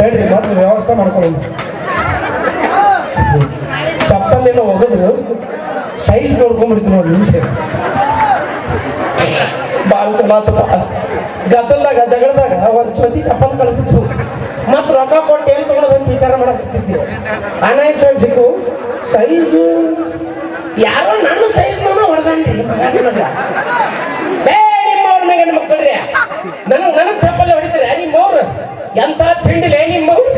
ಹೇಳ್ರಿ ಮತ್ತೆ ವ್ಯವಸ್ಥೆ ಮಾಡ್ಕೊಳ್ಳಿ. ಚಪ್ಪಲಿನ ಒಗದು ಸೈಜ್ ನೋಡ್ಕೊಂಡ್ಬಿಡ್ತೀವಿ ನೋಡಿ, ನಿಮಿಷ. ಭಾಳ ಚಲೋ ಆತಪ್ಪ. ಗದ್ದಲ್ದಾಗ, ಜಗಳದಾಗ ಒಂದು ಸತಿ ಚಪ್ಪಲ್ ಕಳಿಸಿದ್ರು ಮತ್ತು ರೊಕ್ಕ ಕೊಟ್ಟು ಏನು ತಗೊಳೋದಂತ ವಿಚಾರ ಮಾಡಕತ್ತಿದ್ದೆ ಅನಾಯಿ ಸೈಜ್ ಸಿಕ್ಕು ಸೈಜು ಯಾರೋ ನನ್ನ ಸೈಜ್ ನಾನು ಹೊಡೆದನ್ರಿ ಮಗ ನನಗ ಏ ನಿಮ್ಮವ್ರ ಮೇಲೆ ಮಕ್ಕಳ್ರಿ ನನಗೆ ನನಗೆ ಚಪ್ಪಲಿ ಹೊಡಿತಾರೆ ನಿಮ್ಮವ್ರು ಎಂತ ತಿಂಡಿಲೆ ನಿಮ್ಮವ್ರು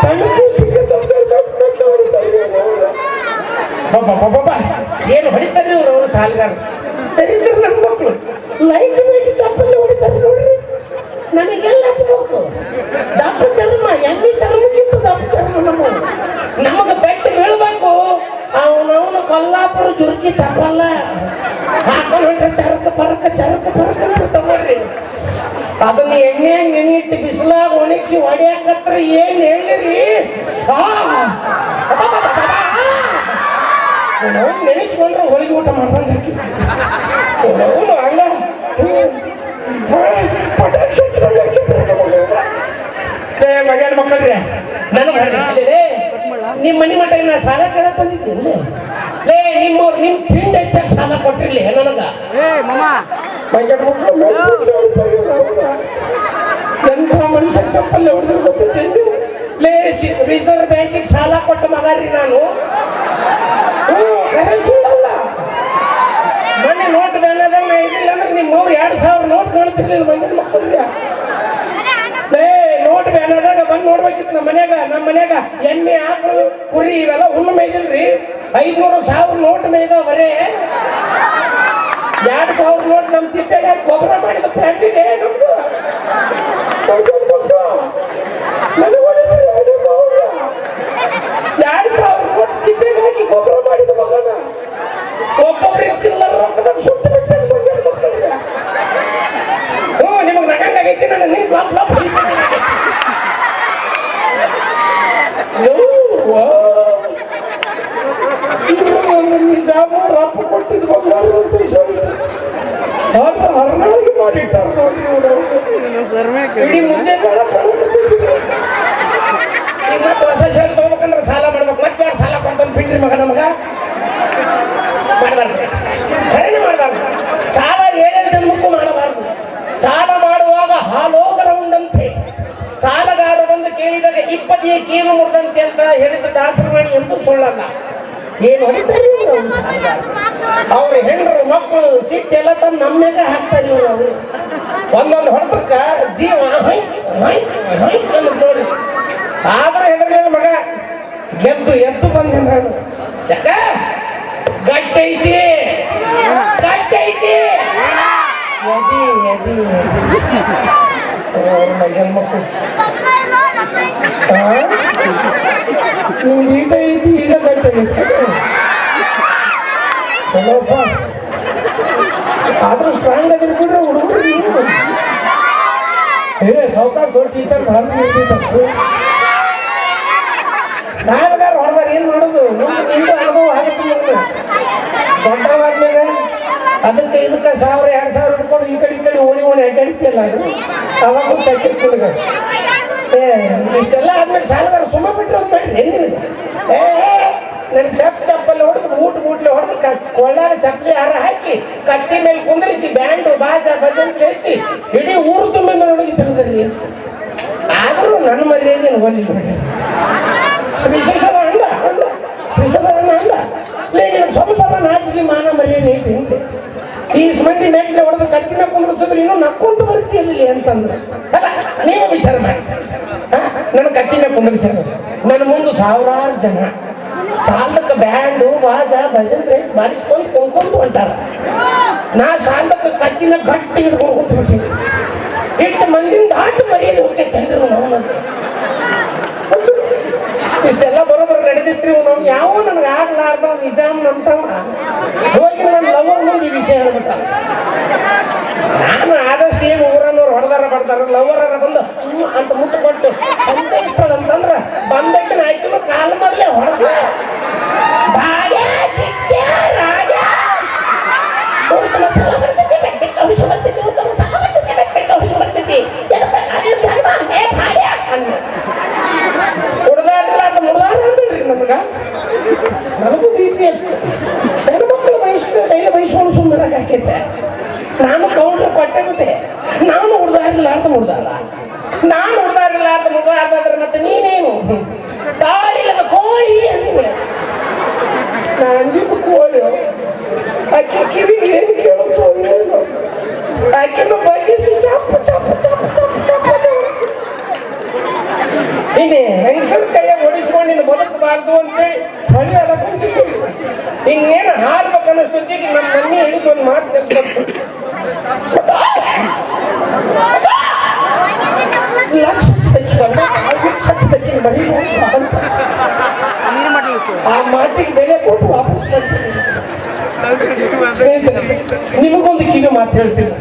ಸಣ್ಣ ಬಾಬಾ ಏನು ಹೊಡಿತಾರೆ ಅವ್ರು ಅವರು ಸಾಲಗಾರ ದರಿದ್ರ ನಮ್ಮ ಮಕ್ಕಳು ಲೈಟ್ ವೇಟ್ ಚಪ್ಪಲಿ ಹೊಡಿತಾರೆ ನೋಡ್ರಿ ನಮಗೆಲ್ಲ ಹತ್ಬೇಕು ದಪ್ಪ ಚರ್ಮ ಎಮ್ಮಿ ಚರ್ಮಕ್ಕಿಂತ ದಪ್ಪ ಚರ್ಮ ನಮ್ಮ ನಮಗೆ ಬೆಟ್ಟ ಬೀಳ್ಬೇಕು ಅವನವನ ಕೊಲ್ಲಾಪುರ ಜುರುಕಿ ಚಪ್ಪಲ್ಲ ಹಾಕೊಂಡು ಹೊಂಟ್ರೆ ಚರಕ ಪರಕ ಚರಕ ಪರಕ ತಗೊಳ್ರಿ ತಗೋರಿ ಅದನ್ನ ಎಣ್ಣೆ ನೆನಿಟ್ಟು ಬಿಸಿಲಾಗ ಒಣಗಿಸಿ ಹೊಡೆಯಕತ್ರ ಏನು ಹೇಳಿರಿ ಆ ನಾವು ನೆನೆಸ್ಕೊಂಡ್ರೆ ಹೋಳಿಗೆ ಊಟ ಮಾಡ್ಕೊಂಡು ನಮಗೆ. ಏ ಮಗನ ಮಕ್ಕಳ್ರೆ ನನಗೆ ನಿಮ್ಮ ಮನೆ ಮಠ ನಾ ಸಾಲ ಕೇಳಕ್ ಬಂದಿದ್ದಿಲ್ಲ ಲೇ ನಿಮ್ಮ ನಿಮ್ ತಿಂಡಿ ಹೆಚ್ಚಾಗಿ ಸಾಲ ಕೊಟ್ಟಿರ್ಲಿ ನನಗ. ಎಂಥ ಮನುಷ್ಯ ಚಪ್ಪಲ್ಲಿ ಹೊಡೆದ್ರು ಗೊತ್ತಿದ್ದೆ ಲೇ ರಿಸರ್ವ್ ಬ್ಯಾಂಕಿಗೆ ಸಾಲ ಕೊಟ್ಟ ಮಗ ರೀ ನಾನು ಸುಳ್ಳಲ್ಲ ಮೊನ್ನೆ ನೋಟ್ ಬ್ಯಾನದಾಗ ನಾ ಇದ್ದಿಲ್ಲ ಅಂದ್ರೆ ನಿಮ್ಮ ಅವ್ರು ಎರಡು ಸಾವಿರ ನೋಟ್ ಕಾಣ್ತಿರ್ಲಿಲ್ಲ ಬಂದಿದ್ ಮಕ್ಕಳಿಗೆ. ನೋಟ್ ಬ್ಯಾನದಾಗ ಬಂದು ನೋಡ್ಬೇಕಿತ್ತು ನಮ್ಮ ಮನೆಯಾಗ, ನಮ್ಮ ಮನ್ಯಾಗ ಎಮ್ಮೆ ಆಕಳು ಕುರಿ ಇವೆಲ್ಲ ಹುಲ್ಲು ಮೇಯ್ದಿಲ್ರಿ. ಐದ್ನೂರು ಸಾವಿರ ನೋಟ್ ಮೇಯ್ದ ಬರೇ. ಎರಡು ಸಾವಿರ ನೋಟ್ ನಮ್ಮ ತಿಪ್ಪೆಗೆ ಗೊಬ್ಬರ ಮಾಡಿದ ಫ್ಯಾಕ್ಟ್ರಿ ನಮ್ದು ಮಗನ್ ಮಕ್ಕ. ನನಗ್ ಹೊಡಿದ್ರು ಎರಡು ಮೌನ. ಎರಡು ಸಾವಿರ ನೋಟ್ ತಿಪ್ಪೆಗೆ ಹಾಕಿ ಗೊಬ್ಬರ ಮಾಡಿದ ಮಗನ ಒಬ್ಬೊಬ್ರಿಗೆ ಚಿಲ್ಲರ ರೊಕ್ಕದಾಗ ಸುಟ್ಟು ಬಿಟ್ಟೆ ಹ್ಞೂ ನಿಮಗೆ ನಗಂಗಾಗೈತಿ ನಾನು ನಿಂಗೆ ಲಪ್ ಲಪ್ ನಿಜಾಮ ರಪ್ಪ ಕೊಟ್ಟಿದ್ದು ಬಂಗಾರ. ಆದ್ರೆ ಹರ್ನಾಳಿಗೆ ಮಾಡಿಟ್ಟಾರ. ಇಡೀ ಮುಂದೆ ಸಾಲ ಮಾಡ್ಬೇಕು ಮತ್ತೆ ಸಾಲ ಕೊಡ್ತಾನೆ ಬಿಡ್ರಿ ಮಗ ನಮಗ ಕೇಳಿದಾಗ ಇಪ್ಪತ್ತಿಗೆ ಕೀಲು ಮುರಿದಂತೆ ಅಂತ ಹೇಳಿದ ದಾಸರವಾಣಿ ಎಂದು ಸುಳ್ಳಲ್ಲ ಏನು ಹೊಡಿತಾರೆ ಅವ್ರು? ಹೆಣ್ಣರು ಮಕ್ಕಳು ಸಿಟ್ಟೆಲ್ಲ ತಂದು ನಮ್ಮೇಗ ಹಾಕ್ತಾರೆ ಇವ್ರು ಅವರು ಒಂದೊಂದು ಹೊಡೆದಕ್ಕ ಜೀವ ಅನ್ನೋದು ನೋಡಿ. ಆದ್ರೆ ಹೆದರ್ಲಿಲ್ಲ ಮಗ ಗೆದ್ದು ಎದ್ದು ಬಂದೆ ನಾನು ಯಾಕ? ಗಟ್ಟೈತಿ ಗಟ್ಟೈತಿ ಎದಿ ಎದಿ ಅವ್ರ ನಿಮ್ದು ಈಟ ಐತಿ ಈಗ ಗಟ್ಟೈತಿ ಚಲೋಪ್ಪ ಆದ್ರೂ ಸ್ಟ್ರಾಂಗ್ ಆಗಿರ್ಬಿಟ್ರೆ ಹುಡುಗರು. ಏ ಸೌಕಾಸ ಟಿ ಶರ್ಟ್ ಹರಿದು ಸಾಲಗಾರ ಹೊಡೆದಾರ ಏನ್ ಮಾಡೋದು ನಿಮ್ದು ಅನುಭವ ಆಗುತ್ತೆ ದೊಡ್ಡವಾದ್ಮೇಲೆ ಅದಕ್ಕೆ ಇದಕ್ಕೆ ಸಾವಿರ, ಎರಡು ಸಾವಿರ ಹಿಡ್ಕೊಂಡು ಈ ಕಡೆ ಈ ಕಡೆ ಓಣಿ ಓಣಿ ಅಡ್ಡಾಡಿತಿಲ್ಲ ಅದು ಅವಾಗ ನಿನಗೆ ಏ, ಇಷ್ಟೆಲ್ಲ ಆದ್ಮೇಲೆ ಸಾಲಗಾರ ಸುಮ್ಮ ಬಿಟ್ರೆ ಅಂತ? ಏ ನನ್ನ ಚಪ್ ಚಪ್ಪಲ್ಲಿ ಹೊಡೆದು, ಊಟ ಮೂಟ್ಲೆ ಹೊಡೆದು ಕೊಳ್ಳಾಗ ಚಪ್ಪಲಿ ಹಾರ ಹಾಕಿ, ಕತ್ತಿ ಮೇಲೆ ಕುಂದರಿಸಿ, ಬ್ಯಾಂಡು, ಬಾಜ, ಭಜನ್ ಹಚ್ಚಿ ಇಡೀ ಊರು ತುಂಬ ಮೇಲೆ ತೆಗೆದ್ರಿ ಆದರೂ ನನ್ನ ಮರ್ಯಾದೆ ಒಲ್ಲಿ ಬಿಡ್ರಿ ಅಂದ ಅಂದ ಶ್ರೀಶೇಷರ ಅಂದ. ಸ್ವಲ್ಪ ನಾಚಿಕೆ ಮಾನ ಮರ್ಯಾದೆ ಐತಿ ಈ ಮಂದಿ ಮೆಟ್ಲೆ ಹೊಡೆದು ಕತ್ತಿನ ಕುಂದ್ರಿಸಿದ್ರೆ, ಇನ್ನೂ ನಕ್ಕೊಂತ ಬರ್ತೀಯಲ್ಲಿ ಅಂತಂದ್ರೆ. ನೀವು ವಿಚಾರ ಮಾಡಿ? ನನ್ನ ಕತ್ತಿನ ಕುಂದ್ರಿಸ್ಯಾರ ನನ್ನ ಮುಂದೆ ಸಾವಿರಾರು ಜನ. ಸಾಲಕ್ಕೆ ಬ್ಯಾಂಡು ಬಾಜ ಭಜನ್ ಹಚ್ಚಿ ಬಾರಿಸ್ಕೊಂಡು ಕೊಂಡ್ಕೊಂಡು ಹೊಂಟಾರ ನಾ ಸಾಲಕ್ಕೆ ಕತ್ತಿನ ಗಟ್ಟಿ ಹಿಡ್ಕೊಂಡು ಕುಂತ್ಬಿಟ್ಟಿನಿ ಇಟ್ಟು ಮಂದಿನ ದಾಟು ಮರ್ಯಾದೆ ಹೋಗ್ತೈತೆ ಜನರು ನಾವು ಇಷ್ಟೆಲ್ಲ ಬರೋಬ್ಬರ ನಮ್ಗೆ ಯಾವ ನನಗೆ ಆಗ್ಲಾರ್ದ ನಿಜಾಮ್ ಅಂತವ ಹೋಗಿ ನನ್ನ ಲವರ್ ಮುಂದೆ ಈ ವಿಷಯ ಹೇಳ್ಬಿಟ್ಟ. ನಾನು ಆದಷ್ಟು ಏನು ಊರನ್ನವ್ರು ಹೊಡೆದಾರ ಬಡ್ದಾರ ಲವರರ ಬಂದು ಅಂತ ಮುಟ್ಟು ಕೊಟ್ಟು ಸಂತೈಸ್ತಾಳಂತಂದ್ರ ಬಂದಕ್ಕೆ ಆಯ್ತು ಕಾಲ ಮೊದಲೇ ಹೊಡೆದ. ನನಗೂ ಬಿ ಪಿ ಹೆಣ್ಣು ಮಕ್ಕಳು ಬಯಸ್ಕೊಂಡು ಕೈಲ ವಯಸ್ಸು ಸುಮ್ಮನೆ ಹಾಕೈತೆ ನಾನು ಕೌಂಟ್ರ್ ಕೊಟ್ಟೆ ಬಿಟ್ಟೆ ನಾನು ಹುಡ್ದಾರಿಲ್ಲ ಅಂತ ಹುಡ್ದಾರ ನಾನು ಹುಡ್ದಾರಿಲ್ಲ ಅಂತ ಮುಡ್ದಾರ ಅಂದ್ರೆ ಮತ್ತೆ ನೀನೇನು? ತಾಳಿಲ್ಲದ ಕೋಳಿ ಅಂದಿದೆ ನಾನು ಅಂದಿದ್ದು ಕೋಳಿ. ಆಕೆ ಕಿವಿ ಏನು ಕೇಳುತ್ತೋ ಏನು. ಆಕೆನ ಸುದ್ದಿಗೆ ನಮ್ಮ ಮನೆ ಹೇಳಿದ ಒಂದು ಮಾತು ನೆನ್ಸ್ಕೊಂತು ಲಕ್ಷ ಹಚ್ಚಿ ಬಂದ ಲಕ್ಷ ಹಚ್ಚಿ ಮರಿ ಆ ಮಾತಿಗೆ ಬೆಲೆ ಕೊಟ್ಟು ವಾಪಸ್ ಬರ್ತೀನಿ ನಿಮಗೊಂದು ಕಿವಿ ಮಾತು ಹೇಳ್ತೀನಿ.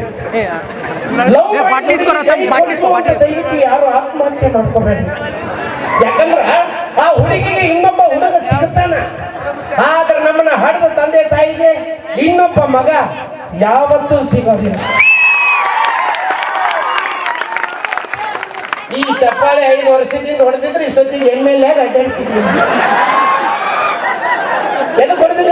ದಯವಿಟ್ಟು ಯಾರು ಆತ್ಮಹತ್ಯೆ ಮಾಡ್ಕೋಬೇಡಿ. ಯಾಕಂದ್ರ ಆ ಹುಡುಗಿಗೆ ಇನ್ನೊಬ್ಬ ಹುಡುಗ ಸಿಗುತ್ತಾನ. ಆದ್ರೆ ನಮ್ಮನ್ನ ಹಡ್ದ ತಂದೆ ಇನ್ನೊಬ್ಬ ಮಗ ಯಾವತ್ತೂ ಸಿಗೋದಿಲ್ಲ. ಈ ಚಪ್ಪಾಳೆ ಐದು ವರ್ಷದಿಂದ ಹೊಡೆದಿದ್ರೆ ಇಷ್ಟೊತ್ತಿಗೆ ಎಂ ಎಲ್ ಎ ಅಡ್ಡಾಡ್ತಿದ್ವಿ ಎದಕ್ಕೆ ಹೊಡೆದಿಲ್ಲ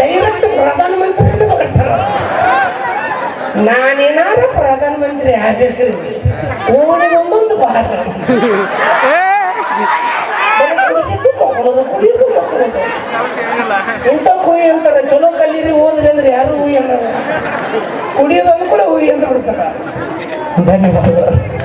ಡೈರೆಕ್ಟ್ ಪ್ರಧಾನಮಂತ್ರಿ ಮಾಡ್ತಾರ. ನಾನೇನಾರ ಪ್ರಧಾನಮಂತ್ರಿ ಆಗ್ಬೇಕ್ರಿ. ಓಣಿಗೆ ಒಂದೊಂದು ಭಾರ. ಇಂಥ ಹುಯಿ ಅಂತಾರೆ? ಚಲೋ ಕಲೀರಿ ಓದ್ರಿ ಅಂದ್ರೆ ಯಾರು ಹುಯಿ ಅನ್ನಲ್ಲ ಕುಡಿಯೋದು ಕೂಡ ಹುಯಿ ಅಂತ ಬಿಡ್ತಾರ. ಧನ್ಯವಾದಗಳು.